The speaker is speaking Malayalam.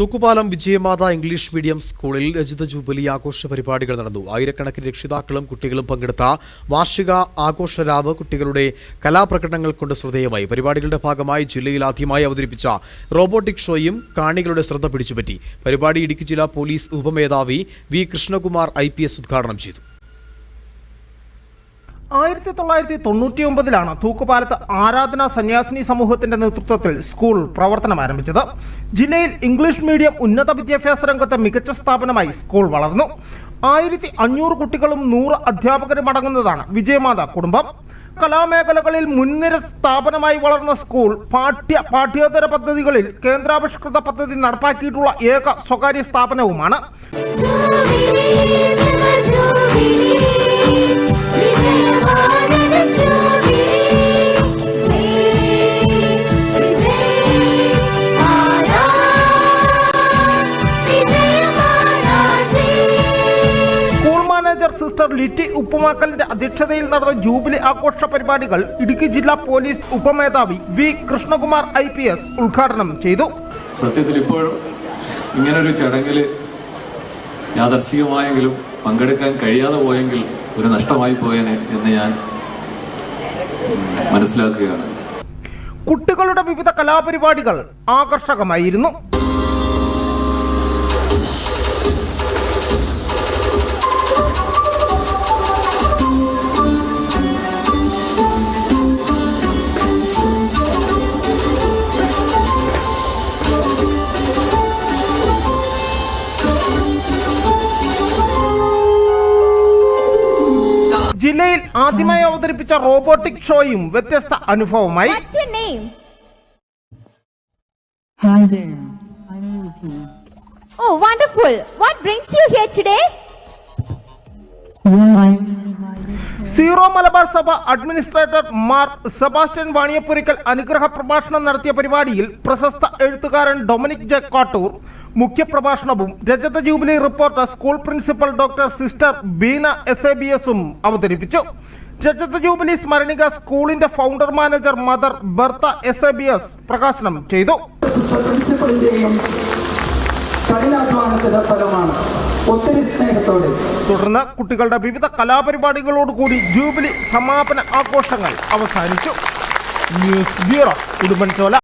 തൂക്കുപാലം വിജയമാത ഇംഗ്ലീഷ് മീഡിയം സ്കൂളിൽ രജിത ജൂബിലി ആഘോഷ പരിപാടികൾ നടന്നു. ആയിരക്കണക്കിന് രക്ഷിതാക്കളും കുട്ടികളും പങ്കെടുത്ത വാർഷിക ആഘോഷ ആഘോഷരാവ് കുട്ടികളുടെ കലാപ്രകടനങ്ങൾ കൊണ്ട് ശ്രദ്ധേയമായി. പരിപാടികളുടെ ഭാഗമായി ജില്ലയിൽ ആദ്യമായി അവതരിപ്പിച്ച റോബോട്ടിക് ഷോയും കാണികളുടെ ശ്രദ്ധ പിടിച്ചുപറ്റി. പരിപാടി ഇടുക്കി ജില്ലാ പോലീസ് ഉപമേധാവി വി കൃഷ്ണകുമാർ ഐ ഉദ്ഘാടനം ചെയ്തു. ആയിരത്തി തൊള്ളായിരത്തി തൊണ്ണൂറ്റി ഒമ്പതിലാണ് തൂക്കുപാലത്ത് ആരാധന സന്യാസിനി സമൂഹത്തിന്റെ നേതൃത്വത്തിൽ സ്കൂൾ പ്രവർത്തനം ആരംഭിച്ചത്. ജില്ലയിൽ ഇംഗ്ലീഷ് മീഡിയം ഉന്നത വിദ്യാഭ്യാസ രംഗത്തെ മികച്ച സ്ഥാപനമായി സ്കൂൾ വളർന്നു. ആയിരത്തി അഞ്ഞൂറ് കുട്ടികളും നൂറ് അധ്യാപകരും അടങ്ങുന്നതാണ് വിജയമാത കുടുംബം. കലാമേഖലകളിൽ മുൻനിര സ്ഥാപനമായി വളർന്ന സ്കൂൾ പാഠ്യ പാഠ്യേതര പദ്ധതികളിൽ കേന്ദ്രാവിഷ്കൃത പദ്ധതി നടപ്പാക്കിയിട്ടുള്ള ഏക സ്വകാര്യ സ്ഥാപനവുമാണ്. സിസ്റ്റർ ലിറ്റി ഉപ്പുമാക്കലിന്റെ അധ്യക്ഷതയിൽ നടന്ന ജൂബിലി ആഘോഷ പരിപാടികൾ ഇടുക്കി ജില്ലാ police ഉപമേധാവി V Krishnakumar I P S ഉദ്ഘാടനം ചെയ്തു. സത്യത്തിൽ ഇപ്പോഴും ഇങ്ങനൊരു ചടങ്ങിൽ യാദർശികമായെങ്കിലും പങ്കെടുക്കാൻ കഴിയാതെ പോയെങ്കിൽ ഒരു നഷ്ടമായി പോയേനെ എന്ന് ഞാൻ മനസ്സിലാക്കുകയാണ്. കുട്ടികളുടെ വിവിധ കലാപരിപാടികൾ ആകർഷകമായിരുന്നു. ജില്ലയിൽ ആദ്യമായി അവതരിപ്പിച്ച റോബോട്ടിക് ഷോയും വ്യത്യസ്ത അനുഭവമായി? Hi there. I'm. Oh, wonderful. What brings you here today? Well, I'm Syro Malabar Sabha administrator Mar Sebastian വാണിയപ്പുരിക്കൽ അനുഗ്രഹ പ്രഭാഷണം നടത്തിയ പരിപാടിയിൽ പ്രശസ്ത എഴുത്തുകാരൻ ഡൊമിനിക് ജെ കാട്ടൂർ മുഖ്യപ്രഭാഷണവും രജത jubilee report school principal doctor sister Beena S A B എസും അവതരിപ്പിച്ചു. രജത ജൂബിലി സ്മരണിക സ്കൂളിന്റെ founder manager mother Bertha S A B S പ്രകാശനം ചെയ്തു. സിസ്റ്റർ പ്രിൻസിപ്പളിന്റെയും കഠിനാധ്വാനത്തിന്റെ ഫലമാണ് ഒത്തിരി സ്നേഹത്തോടെ തുടർന്ന് കുട്ടികളുടെ വിവിധ കലാപരിപാടികളോടുകൂടി ജൂബിലി സമാപന ആഘോഷങ്ങൾ അവസാനിച്ചു. News bureau Udumbanchola.